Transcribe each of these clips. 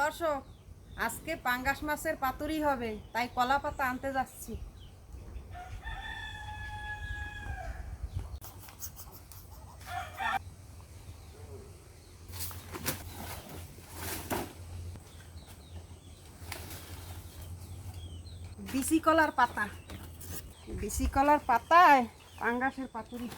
দর্শক, আজকে পাঙ্গাস মাছের পাতুরি হবে, তাই কলা পাতা আনতে যাচ্ছি। বিসি কলার পাতা। বিসি কলার পাতায় পাঙ্গাসের পাতুরি।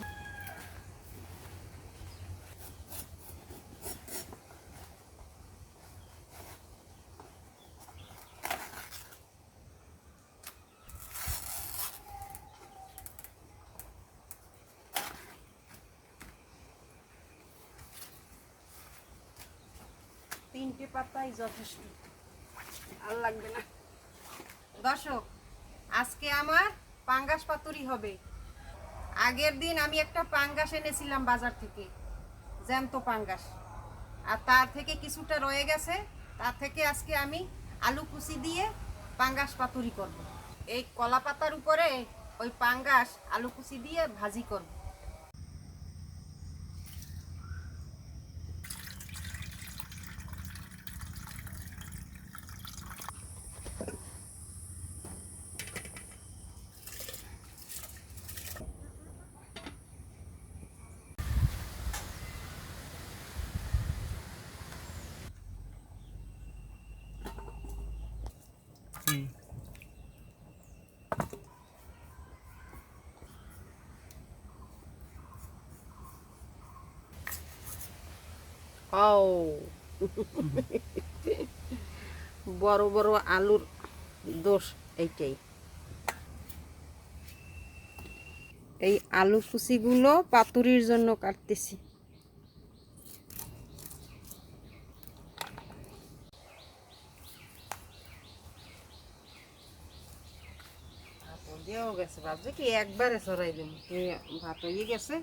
তিনটে পাতাই যথেষ্ট। আর লাগবে না। দর্শক, আজকে আমার পাঙ্গাস পাতুরি হবে। আগের দিন আমি একটা পাঙ্গাস এনেছিলাম বাজার থেকে, জ্যান্ত পাঙ্গাস। আর তার থেকে কিছুটা রয়ে গেছে, তার থেকে আজকে আমি আলু কুচি দিয়ে পাঙ্গাস পাতুরি করব। এই কলা পাতার উপরে ওই পাঙ্গাস আলু কুচি দিয়ে ভাজি করব। ও বড় বড় আলুর দোষ এইটাই। এই আলু কুচিগুলো পাতুরির জন্য কাটতেছি। গেছে, ভাবছে কি একবারে সরাই দিন ভাত হয়ে গেছে?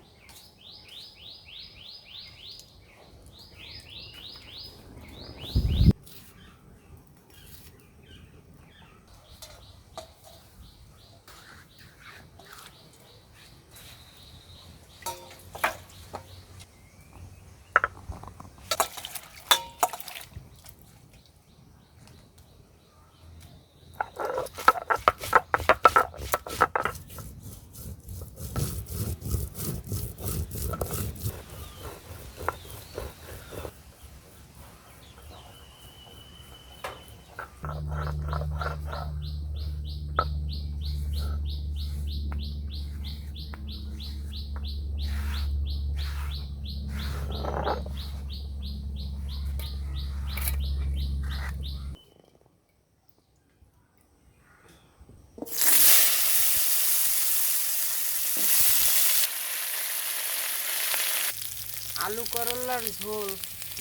আলু করলার ঝোল।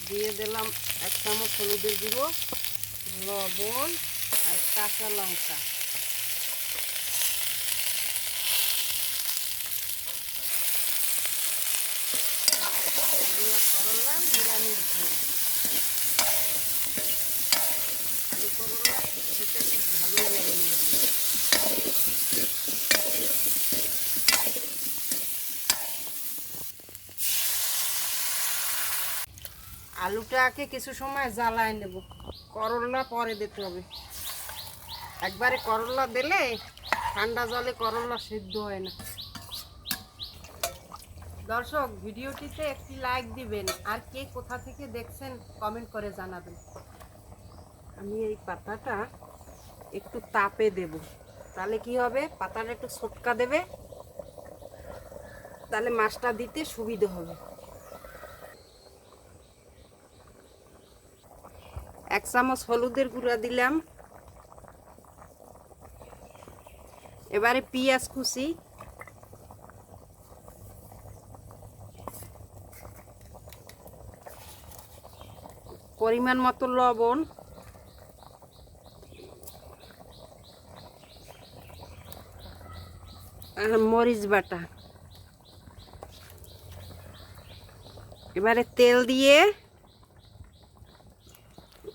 দিয়ে দিলাম এক চামচ হলুদের দিব লবণ আর কাঁচা লঙ্কা। আলু করলা নিরামিষ ঝোল আলু করলা খেতে খুব ভালোই লাগে নিরামিষ আলুটাকে কিছু সময় জ্বালায় নেব। করলা পরে দিতে হবে। একবারে করলা দিলে ঠান্ডা জলে করলা সিদ্ধ হয় না। দর্শক, ভিডিওটিতে একটি লাইক দিবেন। আর কে কোথা থেকে দেখছেন কমেন্ট করে জানাবেন। আমি এই পাতাটা একটু তাপে দেব। তাহলে কি হবে? পাতাটা একটু ছটকা দেবে। তাহলে মাছটা দিতে সুবিধে হবে। এক চামচ হলুদের গুঁড়া দিলাম। এবারে পেঁয়াজ কুচি। পরিমাণ মতো লবণ। আর মরিচ বাটা। এবারে তেল দিয়ে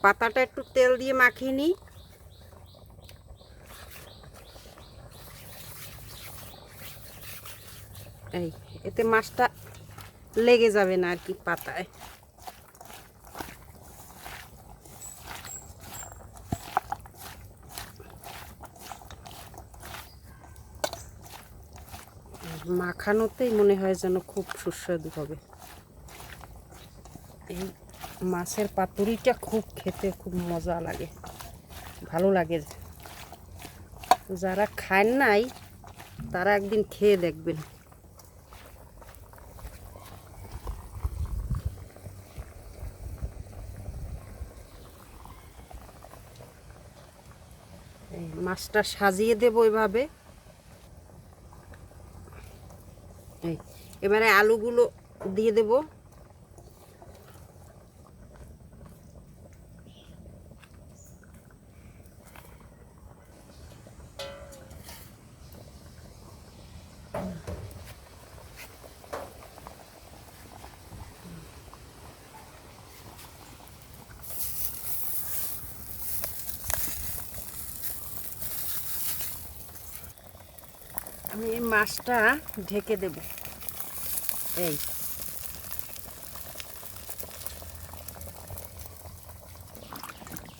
পাতাটা একটু তেল দিয়ে মাখিয়ে নিই। এই, এতে মাছটা লেগে যাবে না আর কি পাতায়। মাখানোতেই মনে হয় যেন খুব সুস্বাদু হবে। এই মাছের পাতুরিটা খুব খেতে খুব মজা লাগে, ভালো লাগে। যারা খায় নাই, তারা একদিন খেয়ে দেখবেন। মাছটা সাজিয়ে দেব এভাবে। এবারে আলুগুলো দিয়ে দেব। আমি এই মাছটা ঢেকে দেব। এই।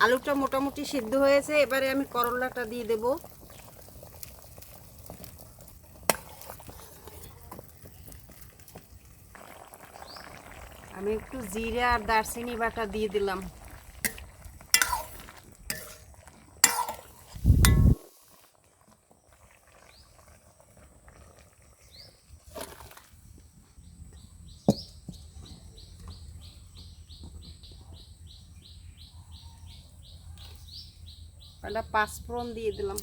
আলুটা মোটামুটি সিদ্ধ হয়েছে, এবারে আমি করলাটা দিয়ে দেব। আমি একটু জিরে আর দারচিনি বাটা দিয়ে দিলাম। একটা পাঁচফোড়ন দিয়ে দিলাম।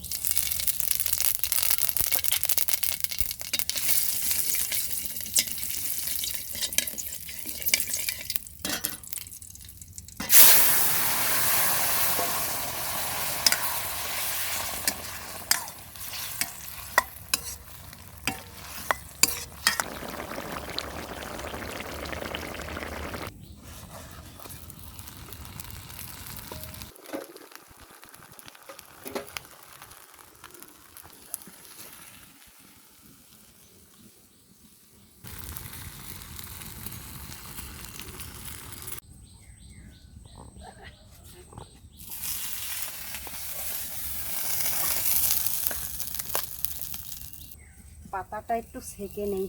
পাতাটা একটু সেকে নেই।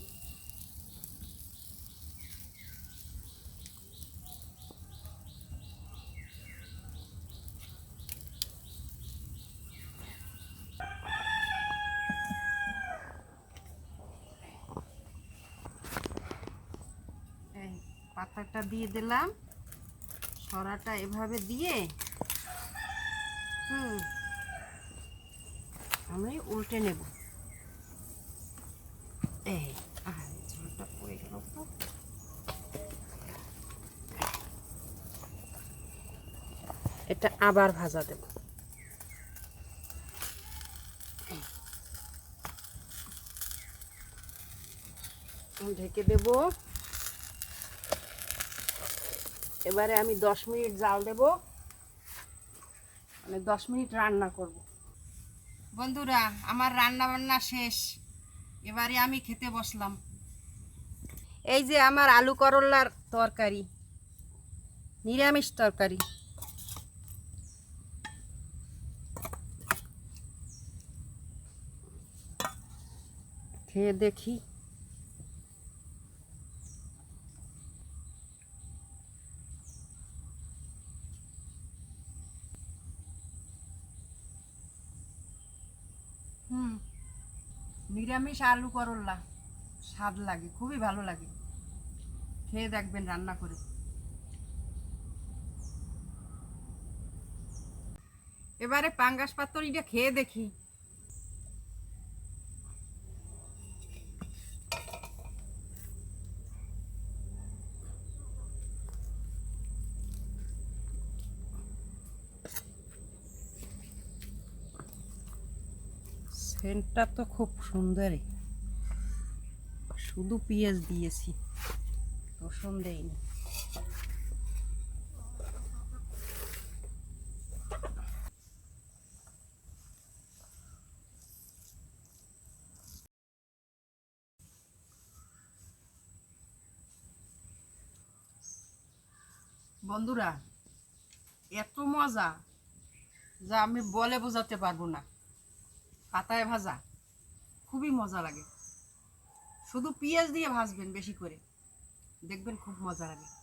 পাতাটা দিয়ে দিলাম। সরাটা এভাবে দিয়ে হুম আমি উল্টে নেব। এটা আবার ভাজা দেব। ঢেকে দেব। এবারে আমি দশ মিনিট জাল দেব। মানে দশ মিনিট রান্না করব। বন্ধুরা, আমার রান্না বান্না শেষ। এবারে আমি খেতে বসলাম। এই যে আমার আলু করল্লার তরকারি নিরামিষ তরকারি। খেয়ে দেখি। হুম। নিরামিষ আলু করল্লা স্বাদ লাগে, খুবই ভালো লাগে। খেয়ে দেখবেন রান্না করে। এবারে পাঙ্গাস পাতলটা খেয়ে দেখি। সেন্টটা তো খুব সুন্দরই। শুধু পেঁয়াজ দিয়েছি, রসুন দেইনি। বন্ধুরা, এত মজা যা আমি বলে বোঝাতে পারব না। পাতায় ভাজা। খুবই মজা লাগে। শুধু পেঁয়াজ দিয়ে ভাজবেন বেশি করে। দেখবেন খুব মজা লাগে।